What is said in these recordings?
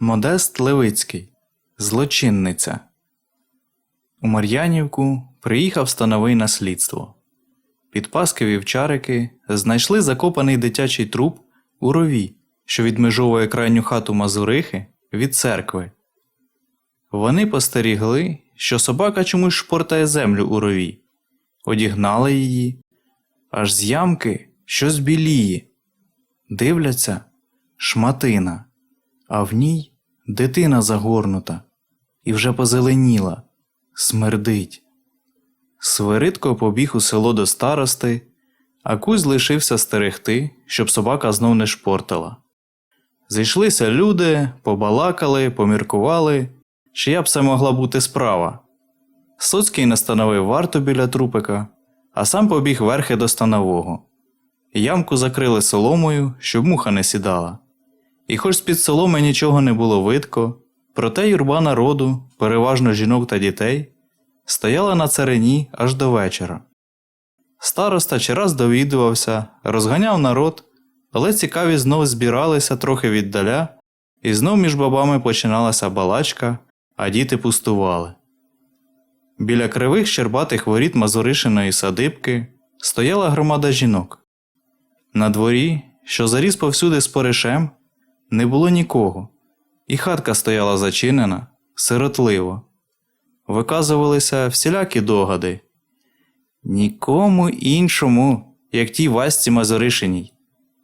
Модест Левицький. Злочинниця. У Мар'янівку приїхав становий на слідство. Підпаски вівчарики знайшли закопаний дитячий труп у рові, що відмежовує крайню хату Мазурихи від церкви. Вони постерігли, що собака чомусь шпортає землю у рові, одігнали її, аж з ямки щось біліє. Дивляться шматина, а в ній дитина загорнута і вже позеленіла, смердить. Свиридко побіг у село до старости, а кузь лишився стерегти, щоб собака знов не шпортала. Зійшлися люди, побалакали, поміркували, чия б це могла бути справа. Соцький настановив варту біля трупика, а сам побіг верхи до станового. Ямку закрили соломою, щоб муха не сідала. І хоч з-під соломи нічого не було видко, проте юрба народу, переважно жінок та дітей, стояла на царині аж до вечора. Староста чи раз довідувався, розганяв народ, але цікаві знов збиралися трохи віддаля, і знов між бабами починалася балачка, а діти пустували. Біля кривих щербатих воріт Мазуришиної садибки стояла громада жінок. На дворі, що заріс повсюди споришем, не було нікого, і хатка стояла зачинена, сиротливо. Виказувалися всілякі догади. Нікому іншому, як тій Васці Мазуришиній,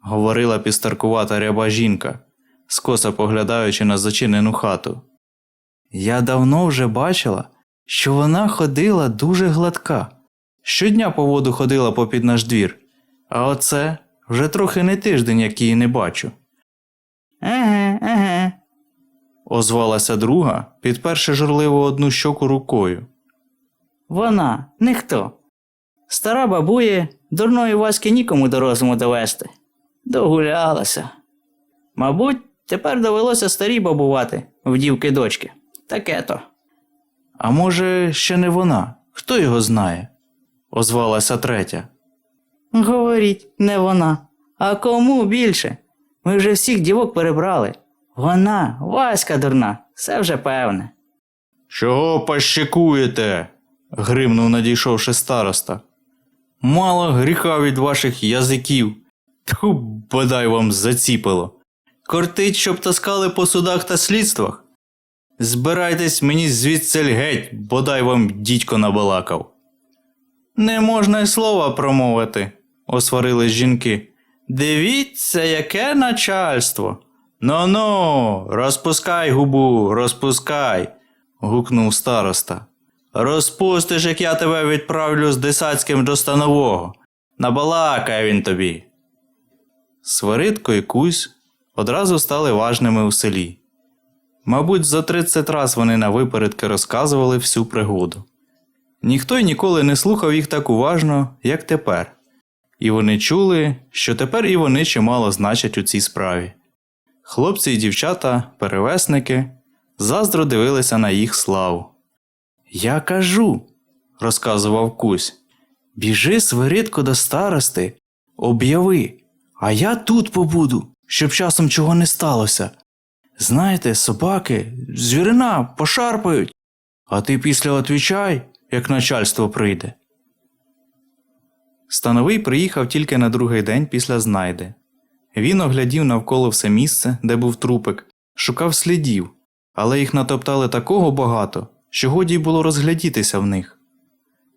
говорила підстаркувата ряба жінка, скоса поглядаючи на зачинену хату. Я давно вже бачила, що вона ходила дуже гладка. Щодня по воду ходила попід наш двір, а оце вже трохи не тиждень, як її не бачу. Еге, еге. Озвалася друга, підперши журливо одну щоку рукою. Вона, ніхто. Стара бабує, дурної Васьки нікому до розуму довести. Догулялася. Мабуть, тепер довелося старій бабувати в дівки дочки. Таке то. А може, ще не вона? Хто його знає? озвалася третя. Говоріть, не вона. А кому більше? Ми вже всіх дівок перебрали. Вона, Васька дурна, це вже певне. Чого пощекуєте? гримнув надійшовши староста. Мало гріха від ваших язиків. Тьху, бодай вам заціпило. Кортить, щоб таскали по судах та слідствах. Збирайтесь мені звідси геть, бодай вам дідько набалакав. Не можна й слова промовити, осварились жінки. Дивіться, яке начальство. Ну ну, розпускай губу, розпускай, гукнув староста. Розпустиш, як я тебе відправлю з десацьким до станового. Набалакає він тобі. Свиридко і Кузь одразу стали важними у селі. Мабуть, за 30 раз вони на випередки розказували всю пригоду. Ніхто й ніколи не слухав їх так уважно, як тепер, і вони чули, що тепер і вони чимало значать у цій справі. Хлопці і дівчата, перевесники, заздро дивилися на їх славу. Я кажу, розказував Кузь, біжи свиридко до старости, об'яви, а я тут побуду, щоб часом чого не сталося. Знаєте, собаки, звірина пошарпають, а ти після отвічай, як начальство прийде. Становий приїхав тільки на другий день після знайди. Він оглядів навколо все місце, де був трупик, шукав слідів, але їх натоптали такого багато, що годі було розглядітися в них.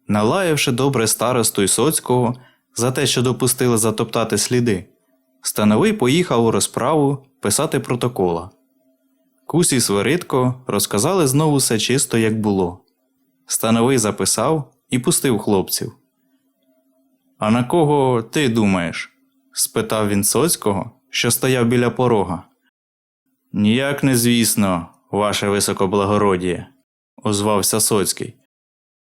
Налаявши добре старосту і соцького за те, що допустили затоптати сліди, становий поїхав у розправу писати протокола. Кусь і Свиридко розказали знову все чисто, як було. Становий записав і пустив хлопців. А на кого ти думаєш? спитав він Соцького, що стояв біля порога. Ніяк не звісно, ваше високоблагородіє, озвався Соцький.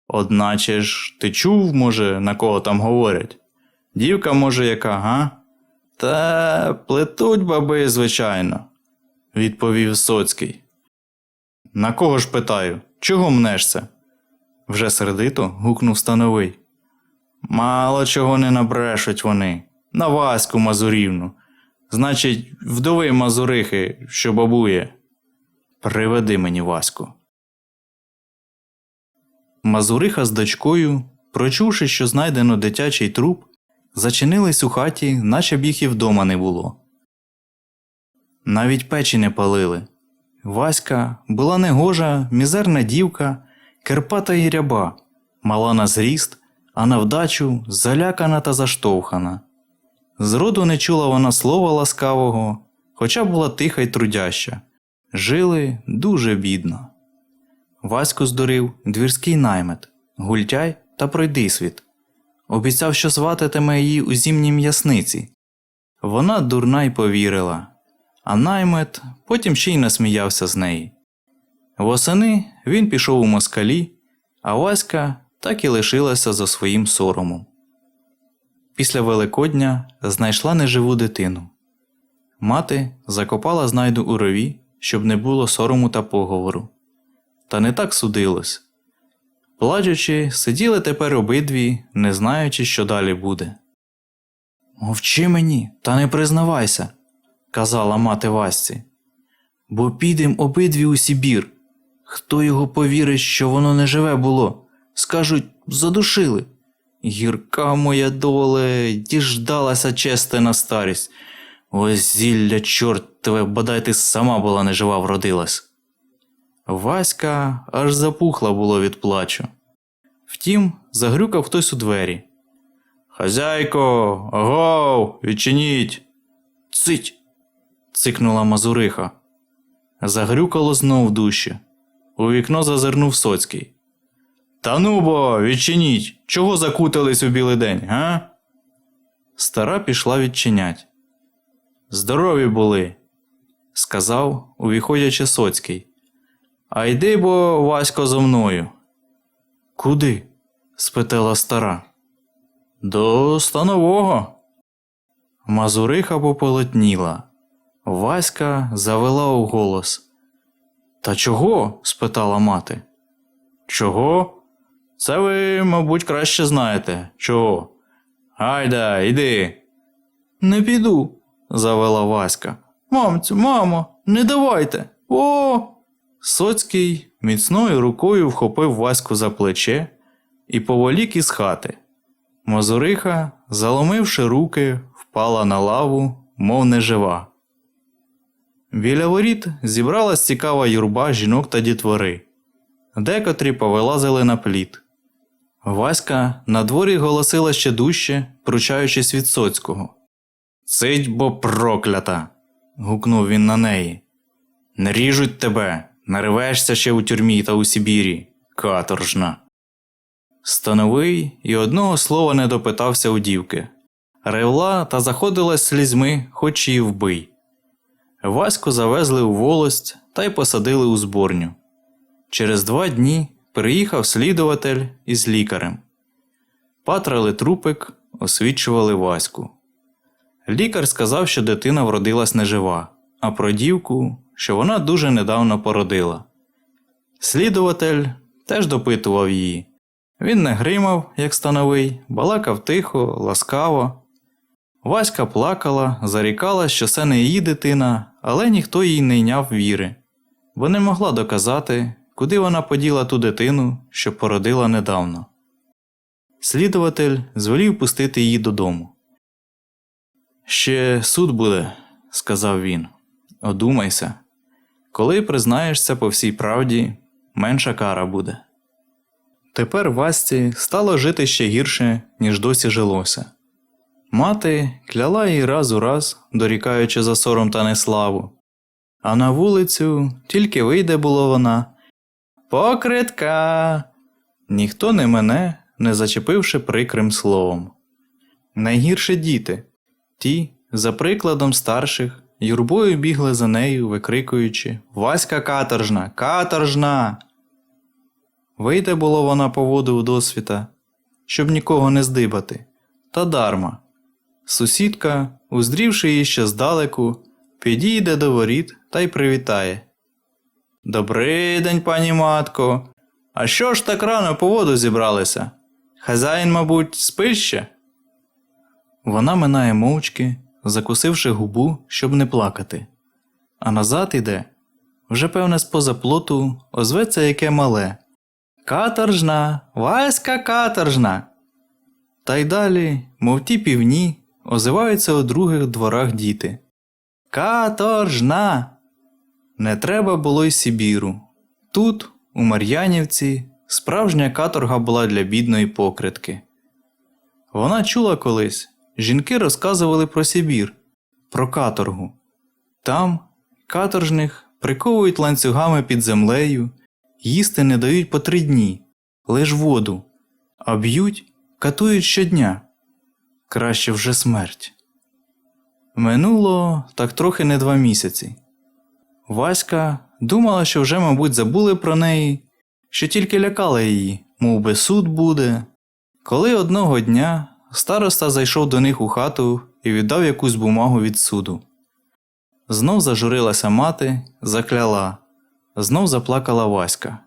Одначе ж ти чув, може, на кого там говорять? Дівка, може, яка, га? Та плетуть баби, звичайно, відповів Соцький. На кого ж питаю? Чого мнешся? Вже сердито гукнув становий. Мало чого не набрешуть вони. На Ваську Мазурівну. Значить, вдови Мазурихи, що бабує. Приведи мені Ваську. Мазуриха з дочкою, прочувши, що знайдено дитячий труп, зачинились у хаті, наче б їх і вдома не було. Навіть печі не палили. Васька була негожа, мізерна дівка, керпата й ряба, мала на зріст, а на вдачу залякана та заштовхана. Зроду не чула вона слова ласкавого, хоча була тиха й трудяща. Жили дуже бідно. Ваську здурив двірський наймет, гультяй та пройдисвіт. Обіцяв, що свататиме її у зімній м'ясниці. Вона дурна й повірила, а наймет потім ще й насміявся з неї. Восени він пішов у москалі, а Васька так і лишилася за своїм соромом. Після Великодня знайшла неживу дитину. Мати закопала знайду у рові, щоб не було сорому та поговору. Та не так судилось. Плачучи, сиділи тепер обидві, не знаючи, що далі буде. Мовчи мені, та не признавайся, казала мати Васці. Бо підем обидві у Сібір. Хто його повірить, що воно не живе було? Скажуть, задушили. Гірка моя доле, діждалася чести на старість. Ось зілля, чорт тебе, бодай ти сама була нежива вродилась. Васька аж запухла було від плачу. Втім, загрюкав хтось у двері. Хазяйко, агов, відчиніть. Цить. цикнула Мазуриха. Загрюкало знов дужче. У вікно зазирнув Соцький. Та ну бо, відчиніть. Чого закутались у білий день, га? Стара пішла відчинять. Здорові були, сказав, увіходячи Соцький. А йди бо, Васько, зо мною. Куди? спитала стара. До станового. Мазуриха пополотніла. Васька завела у голос. Та чого? спитала мати. Чого? Це ви, мабуть, краще знаєте. Чого? Гайда, йди. Не піду, завела Васька. Мамцю, мамо, не давайте. О. Соцький міцною рукою вхопив Ваську за плече і поволік із хати. Мозуриха, заломивши руки, впала на лаву, мов нежива. Біля воріт зібралась цікава юрба жінок та дітвори. Декотрі повилазили на пліт. Васька на дворі голосила ще дужче, пручаючись від Соцького. Цить бо проклята. гукнув він на неї. Не ріжуть тебе, наривешся ще у тюрмі та у Сибірі, каторжна. Становий і одного слова не допитався у дівки. Ревла та заходилась слізьми, хоч і вбий. Ваську завезли у волость та й посадили у зборню. Через два дні приїхав слідуватель із лікарем. Патрали трупик, освічували Ваську. Лікар сказав, що дитина вродилась нежива, а про дівку, що вона дуже недавно породила. Слідуватель теж допитував її. Він не гримав, як становий, балакав тихо, ласкаво. Васька плакала, зарікала, що це не її дитина, але ніхто їй не йняв віри, бо не могла доказати, куди вона поділа ту дитину, що породила недавно. Слідуватель звелів пустити її додому. Ще суд буде, сказав він. Одумайся. Коли признаєшся по всій правді, менша кара буде. Тепер Васті стало жити ще гірше, ніж досі жилося. Мати кляла їй раз у раз, дорікаючи за сором та неславу. А на вулицю тільки вийде було вона. Покритка. Ніхто не мене, не зачепивши прикрим словом. Найгірше діти, ті, за прикладом старших, юрбою бігли за нею, викрикуючи Васька каторжна, каторжна. Вийде було вона по воду у досвіта, щоб нікого не здибати, та дарма. Сусідка, уздрівши її ще здалеку, підійде до воріт та й привітає. Добрий день, пані матко. А що ж так рано по воду зібралися? Хазяїн, мабуть, спить ще? Вона минає мовчки, закусивши губу, щоб не плакати, а назад іде, вже певне з-поза плоту озветься яке мале. Каторжна, Васька каторжна. Та й далі, мов ті півні, озиваються у других дворах діти. Каторжна. Не треба було й Сибіру. Тут, у Мар'янівці, справжня каторга була для бідної покритки. Вона чула колись, жінки розказували про Сибір, про каторгу. Там каторжних приковують ланцюгами під землею, їсти не дають по три дні, лиш воду, а б'ють, катують щодня. Краще вже смерть. Минуло так трохи не два місяці. Васька думала, що вже, мабуть, забули про неї, що тільки лякала її, мов би суд буде. Коли одного дня староста зайшов до них у хату і віддав якусь бумагу від суду. Знов зажурилася мати, закляла, знов заплакала Васька.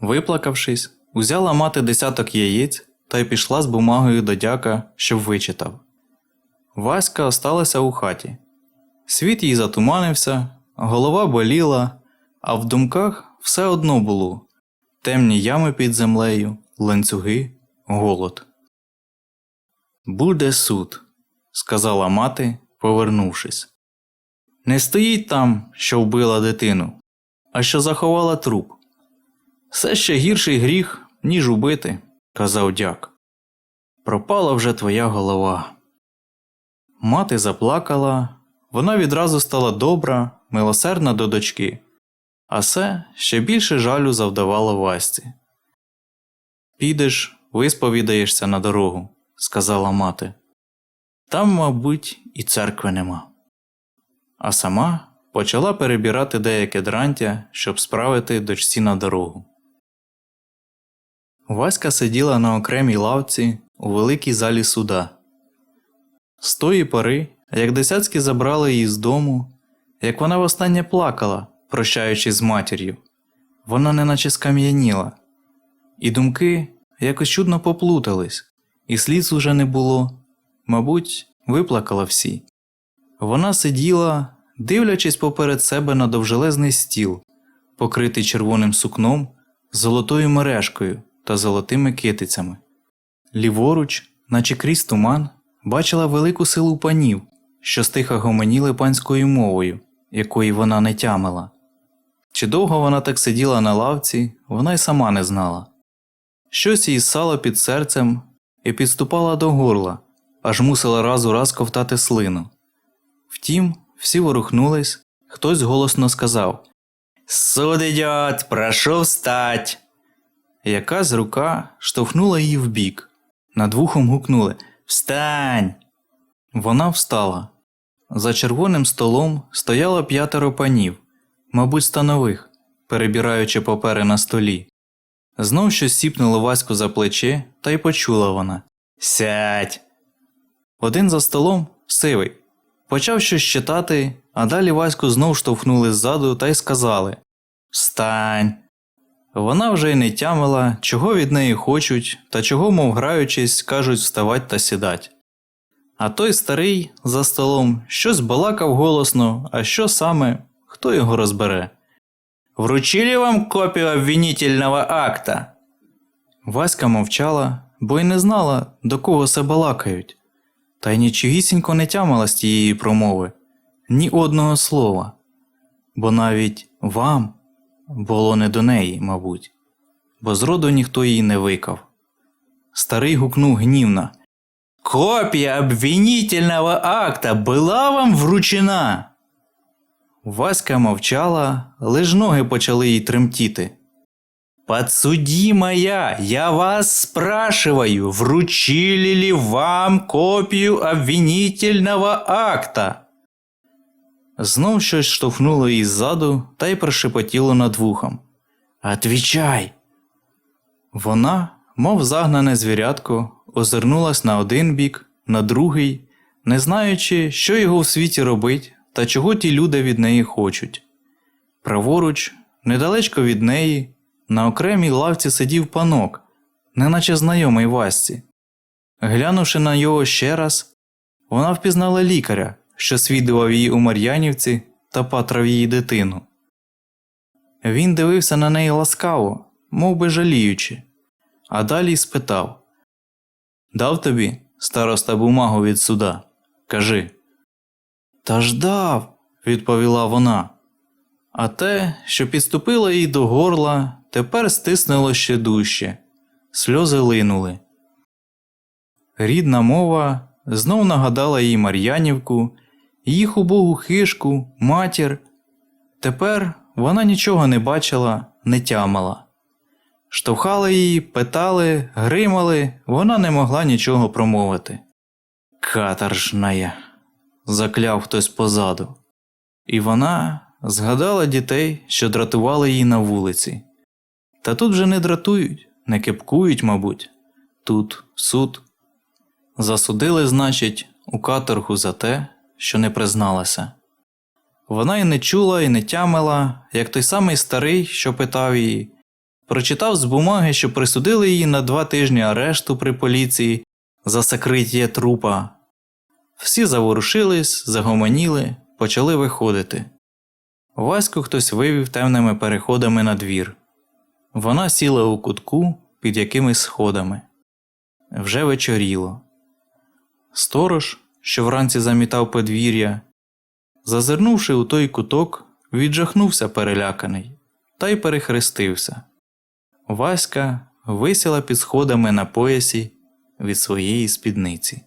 Виплакавшись, узяла мати десяток яєць та й пішла з бумагою до дяка, щоб вичитав. Васька осталася у хаті. Світ їй затуманився, голова боліла, а в думках все одно було темні ями під землею, ланцюги, голод. Буде суд, сказала мати, повернувшись. Не стоїть там, що вбила дитину, а що заховала труп. Все ще гірший гріх, ніж убити, казав дяк. Пропала вже твоя голова. Мати заплакала, вона відразу стала добра, милосердна до дочки, а все ще більше жалю завдавало Васці. Підеш, висповідаєшся на дорогу, сказала мати. Там, мабуть, і церкви нема. А сама почала перебирати деяке дрантя, щоб справити дочці на дорогу. Васька сиділа на окремій лавці у великій залі суда. З тої пори, як десятські забрали її з дому, як вона востаннє плакала, прощаючись з матір'ю, вона неначе скам'яніла, і думки якось чудно поплутались, і сліз уже не було, мабуть, виплакала всі. Вона сиділа, дивлячись поперед себе на довжелезний стіл, покритий червоним сукном, золотою мережкою та золотими китицями. Ліворуч, наче крізь туман, бачила велику силу панів, що стиха гомоніли панською мовою, якої вона не тямила. Чи довго вона так сиділа на лавці, вона й сама не знала. Щось їй сало під серцем і підступала до горла, аж мусила раз у раз ковтати слину. Втім, всі ворухнулись, хтось голосно сказав Суд идет, прошу встать. Якась рука штовхнула її вбік. Над вухом гукнули Встань! Вона встала. За червоним столом стояло п'ятеро панів, мабуть, станових, перебираючи папери на столі. Знов щось сіпнуло Ваську за плече, та й почула вона Сядь. Один за столом сивий. Почав щось читати, а далі Ваську знов штовхнули ззаду та й сказали Встань. Вона вже й не тямила, чого від неї хочуть та чого, мов граючись, кажуть вставать та сідать. А той старий за столом щось балакав голосно, а що саме, хто його розбере. Вручили вам копію обвинительного акта. Васька мовчала, бо й не знала, до кого се балакають, та й нічогісінько не тямила з тієї промови, ні одного слова, бо навіть вам було не до неї, мабуть, бо зроду ніхто її не викав. Старий гукнув гнівно. Копія обвинительного акта була вам вручена. Васька мовчала, лиш ноги почали їй тремтіти. Подсудимая, я вас спрашиваю, вручили ли вам копію обвинительного акта? Знов щось штовхнуло її ззаду та й прошепотіло над вухом. Отвічай. Вона, мов загнане звірятко, озирнулась на один бік, на другий, не знаючи, що його в світі робить та чого ті люди від неї хочуть. Праворуч, недалечко від неї, на окремій лавці сидів панок, неначе знайомий Васці. Глянувши на його ще раз, вона впізнала лікаря, що свідував її у Мар'янівці та патрав її дитину. Він дивився на неї ласкаво, мов би жаліючи, а далі спитав Дав тобі, староста, бумагу від суда? Кажи. Та ж дав, відповіла вона. А те, що підступило їй до горла, тепер стиснуло ще дужче, сльози линули. Рідна мова знов нагадала їй Мар'янівку, їх убогу хишку, матір. Тепер вона нічого не бачила, не тямала. Штовхали її, питали, гримали, вона не могла нічого промовити. Каторжная, закляв хтось позаду. І вона згадала дітей, що дратували її на вулиці. Та тут вже не дратують, не кепкують, мабуть. Тут суд. Засудили, значить, у каторгу за те, що не призналася. Вона й не чула, і не тямила, як той самий старий, що питав її, прочитав з бумаги, що присудили її на два тижні арешту при поліції за сокриття трупа. Всі заворушились, загомоніли, почали виходити. Ваську хтось вивів темними переходами на двір. Вона сіла у кутку під якимись сходами. Вже вечоріло. Сторож, що вранці замітав подвір'я, зазирнувши у той куток, віджахнувся переляканий та й перехрестився. Васька висіла під сходами на поясі від своєї спідниці.